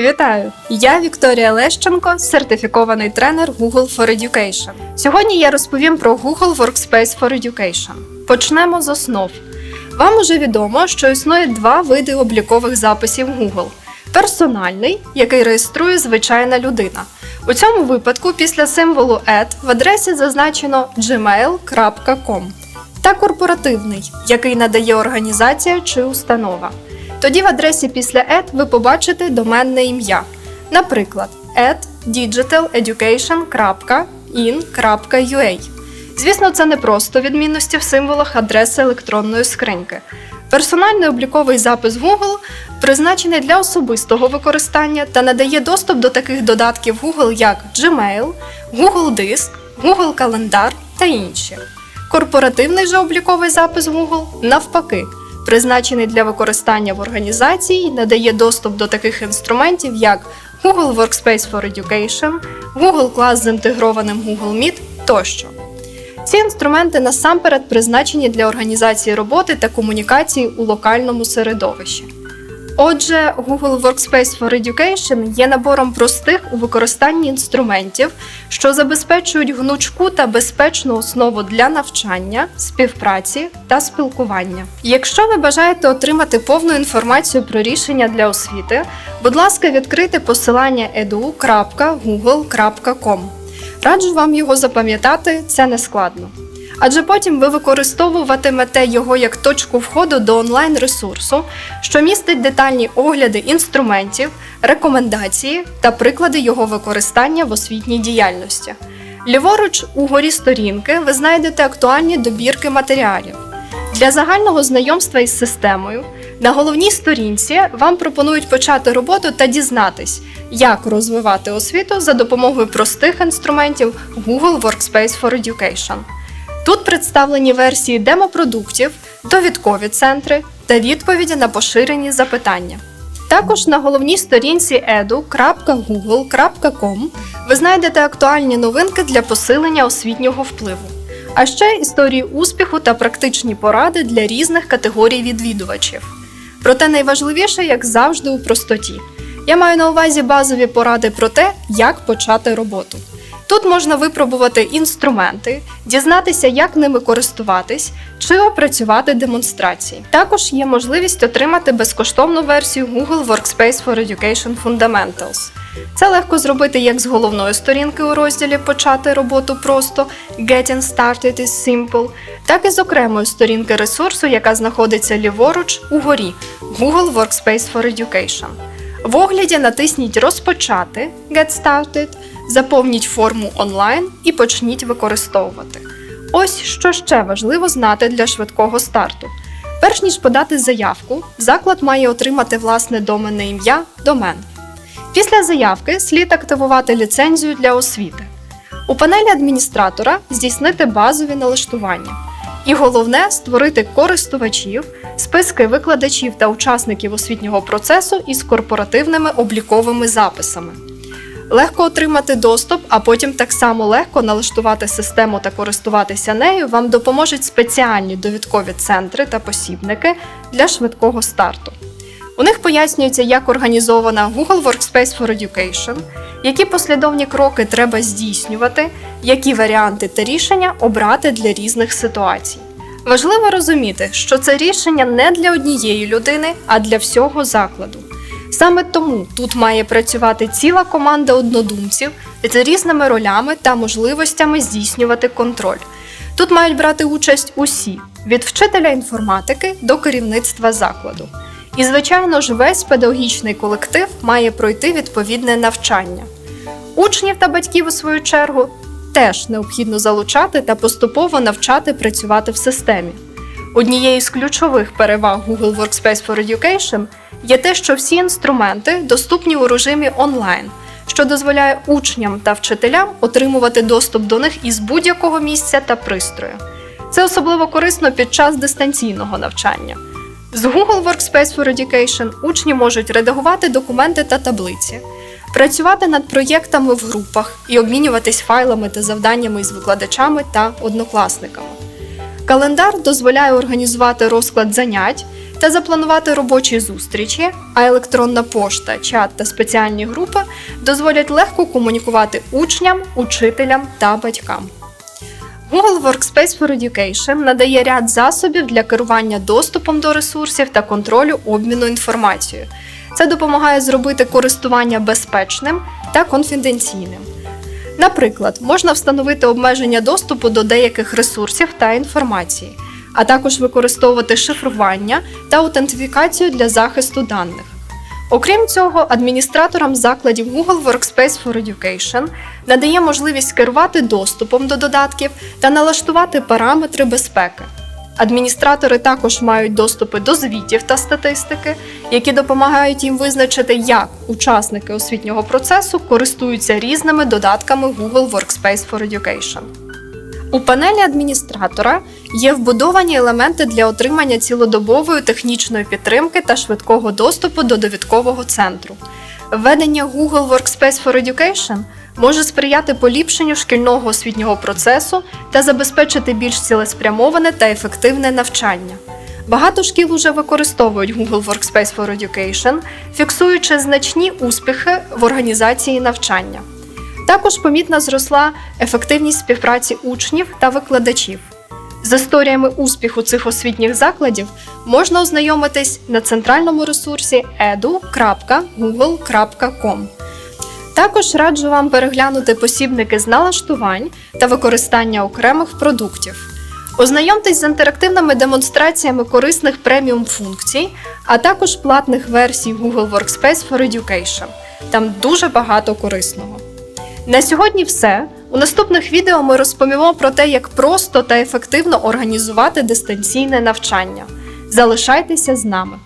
Вітаю! Я Вікторія Лещенко, сертифікований тренер Google for Education. Сьогодні я розповім про Google Workspace for Education. Почнемо з основ. Вам уже відомо, що існує два види облікових записів Google: персональний, який реєструє звичайна людина. У цьому випадку після символу add в адресі зазначено gmail.com та корпоративний, який надає організація чи установа. Тоді в адресі після add ви побачите доменне ім'я. Наприклад, at digitaleducation.in.ua. Звісно, це не просто відмінності в символах адреси електронної скриньки. Персональний обліковий запис Google призначений для особистого використання та надає доступ до таких додатків Google, як Gmail, Google Диск, Google Календар та інші. Корпоративний же обліковий запис Google навпаки призначений для використання в організації надає доступ до таких інструментів, як Google Workspace for Education, Google Class з інтегрованим Google Meet тощо. Ці інструменти насамперед призначені для організації роботи та комунікації у локальному середовищі. Отже, Google Workspace for Education є набором простих у використанні інструментів, що забезпечують гнучку та безпечну основу для навчання, співпраці та спілкування. Якщо ви бажаєте отримати повну інформацію про рішення для освіти, будь ласка, відкрийте посилання edu.google.com. Раджу вам його запам'ятати, це не складно. Адже потім ви використовуватимете його як точку входу до онлайн-ресурсу, що містить детальні огляди інструментів, рекомендації та приклади його використання в освітній діяльності. Ліворуч угорі сторінки ви знайдете актуальні добірки матеріалів. Для загального знайомства із системою на головній сторінці вам пропонують почати роботу та дізнатись, як розвивати освіту за допомогою простих інструментів Google Workspace for Education. Тут представлені версії демопродуктів, довідкові центри та відповіді на поширені запитання. Також на головній сторінці edu.google.com ви знайдете актуальні новинки для посилення освітнього впливу, а ще історії успіху та практичні поради для різних категорій відвідувачів. Проте найважливіше, як завжди, у простоті. Я маю на увазі базові поради про те, як почати роботу. Тут можна випробувати інструменти, дізнатися, як ними користуватись, чи опрацювати демонстрації. Також є можливість отримати безкоштовну версію Google Workspace for Education Fundamentals. Це легко зробити як з головної сторінки у розділі Почати роботу просто Getting Started is Simple, так і з окремої сторінки ресурсу, яка знаходиться ліворуч угорі Google Workspace for Education. В огляді натисніть Розпочати Get Started, заповніть форму онлайн і почніть використовувати. Ось що ще важливо знати для швидкого старту. Перш ніж подати заявку, заклад має отримати власне доменне ім'я домен. Після заявки слід активувати ліцензію для освіти. У панелі адміністратора здійснити базові налаштування. І головне створити користувачів, списки викладачів та учасників освітнього процесу із корпоративними обліковими записами. Легко отримати доступ, а потім так само легко налаштувати систему та користуватися нею вам допоможуть спеціальні довідкові центри та посібники для швидкого старту. У них пояснюється, як організована Google Workspace for Education, які послідовні кроки треба здійснювати, які варіанти та рішення обрати для різних ситуацій. Важливо розуміти, що це рішення не для однієї людини, а для всього закладу. Саме тому тут має працювати ціла команда однодумців з різними ролями та можливостями здійснювати контроль. Тут мають брати участь усі від вчителя інформатики до керівництва закладу. І, звичайно ж, весь педагогічний колектив має пройти відповідне навчання. Учнів та батьків, у свою чергу, теж необхідно залучати та поступово навчати працювати в системі. Однією з ключових переваг Google Workspace for Education є те, що всі інструменти доступні у режимі онлайн, що дозволяє учням та вчителям отримувати доступ до них із будь-якого місця та пристрою. Це особливо корисно під час дистанційного навчання. З Google Workspace for Education учні можуть редагувати документи та таблиці, працювати над проєктами в групах і обмінюватись файлами та завданнями із викладачами та однокласниками. Календар дозволяє організувати розклад занять, та запланувати робочі зустрічі, а електронна пошта, чат та спеціальні групи дозволять легко комунікувати учням, учителям та батькам. Google Workspace for Education надає ряд засобів для керування доступом до ресурсів та контролю обміну інформацією. Це допомагає зробити користування безпечним та конфіденційним. Наприклад, можна встановити обмеження доступу до деяких ресурсів та інформації, а також використовувати шифрування та аутентифікацію для захисту даних. Окрім цього, адміністраторам закладів Google Workspace for Education надає можливість керувати доступом до додатків та налаштувати параметри безпеки. Адміністратори також мають доступи до звітів та статистики, які допомагають їм визначити, як учасники освітнього процесу користуються різними додатками Google Workspace for Education. У панелі адміністратора є вбудовані елементи для отримання цілодобової технічної підтримки та швидкого доступу до довідкового центру. Введення Google Workspace for Education може сприяти поліпшенню шкільного освітнього процесу та забезпечити більш цілеспрямоване та ефективне навчання. Багато шкіл уже використовують Google Workspace for Education, фіксуючи значні успіхи в організації навчання. Також помітно зросла ефективність співпраці учнів та викладачів. З історіями успіху цих освітніх закладів можна ознайомитись на центральному ресурсі edu.google.com. Також раджу вам переглянути посібники з налаштувань та використання окремих продуктів. Ознайомтесь з інтерактивними демонстраціями корисних преміум функцій, а також платних версій Google Workspace for Education. Там дуже багато корисного. На сьогодні все. У наступних відео ми розповімо про те, як просто та ефективно організувати дистанційне навчання. Залишайтеся з нами.